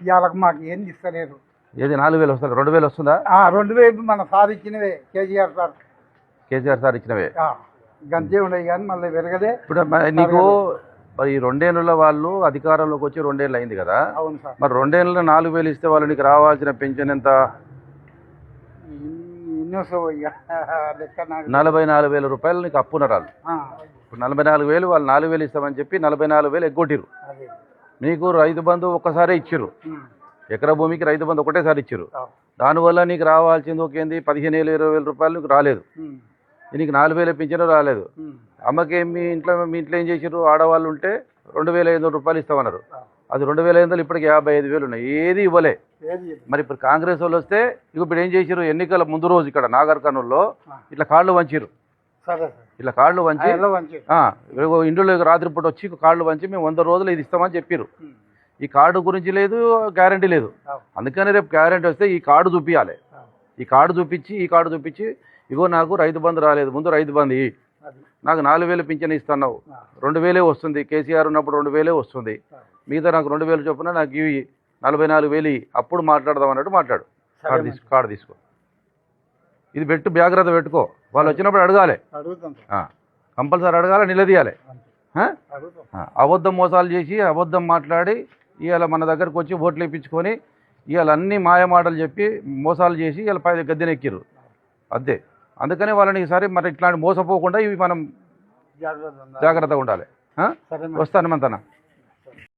ఇవాళ మాకు ఏం ఇస్తలేరు. ఏది నాలుగు వేలు వస్తుంది రెండు వేలు వస్తుందా? రెండు వేలు మన సార్ ఇచ్చినవే కేజీఆర్ సార్. కేసీఆర్ సార్ ఇచ్చినవే? గంతే ఉన్నాయి కానీ మళ్ళీ పెరగలే. ఇప్పుడు నీకు మరి ఈ రెండేళ్ళ వాళ్ళు అధికారంలోకి వచ్చి రెండేళ్ళు అయింది కదా? అవును సార్. మరి రెండేళ్ళలో నాలుగు వేలు ఇస్తే వాళ్ళు నీకు రావాల్సిన పెన్షన్ ఎంత? నలభై నాలుగు వేల రూపాయలు నీకు అప్పునరాలు ఆ, ఇప్పుడు నలభై నాలుగు వేలు వాళ్ళు నాలుగు వేలు ఇస్తామని చెప్పి నలభై నాలుగు వేలు ఎగ్గొట్టిరు నీకు రైతు బంధు ఒక్కసారే ఇచ్చిర్రు. ఉమ్, ఎకరా భూమికి రైతు బంధు ఒకటేసారి ఇచ్చిర్రు. ఆ, దానివల్ల నీకు రావాల్సింది ఒకేంది పదిహేను వేలు ఇరవై వేల రూపాయలు నీకు రాలేదు. నీకు నాలుగు వేలు పింఛను రాలేదు. అమ్మకి మీ ఇంట్లో మీ ఇంట్లో ఏం చేసిర్రు? ఆడవాళ్ళు ఉంటే రెండు వేల ఐదు వందల రూపాయలు ఇస్తామన్నారు. అది రెండు వేల ఐదు వందలు ఇప్పటికి యాభై ఐదు వేలు ఉన్నాయి. ఏది ఇవ్వలే. మరి ఇప్పుడు కాంగ్రెస్ వాళ్ళు వస్తే ఇప్పుడు ఏం చేసిర్రు? ఎన్నికల ముందు రోజు ఇక్కడ నాగర్ కర్నూలులో ఇట్లా సరే సార్ ఇట్లా కార్డులు వంచి ఇంట్లో రాత్రిపూట వచ్చి కార్డులు వంచి మేము వంద రోజులు ఇది ఇస్తామని చెప్పారు ఈ కార్డు గురించి లేదు గ్యారంటీ లేదు. అందుకని రేపు గ్యారంటీ వస్తే ఈ కార్డు చూపించాలి ఈ కార్డు చూపించి ఈ కార్డు చూపించి ఇగో నాకు రైతు బంధు రాలేదు ముందు రైతు బంధు నాకు నాలుగు వేలు పింఛన్ ఇస్తున్నావు. రెండు వేలే వస్తుంది కేసీఆర్ ఉన్నప్పుడు రెండు వేలే వస్తుంది. మిగతా నాకు రెండు వేలు చొప్పున నాకు ఇవి నలభై నాలుగు వేలు. అప్పుడు మాట్లాడదాం అన్నట్టు మాట్లాడు. కార్డు తీసుకో కార్డు తీసుకో. ఇది పెట్టు జాగ్రత్త పెట్టుకో. వాళ్ళు వచ్చినప్పుడు అడగాలి. కంపల్సరీ అడగాలి నిలదీయాలి. అబద్ధం మోసాలు చేసి అబద్ధం మాట్లాడి ఇవాళ మన దగ్గరకు వచ్చి ఓట్లు వేయించుకొని ఇవాళ అన్ని మాయ మాటలు చెప్పి మోసాలు చేసి ఇవాళ పై గద్దెనెక్కిర్రు. అంతే. అందుకని వాళ్ళని ఈసారి మరి ఇట్లాంటి మోసపోకుండా ఇవి మనం. జాగ్రత్తగా ఉండాలి. వస్తాను మంతనా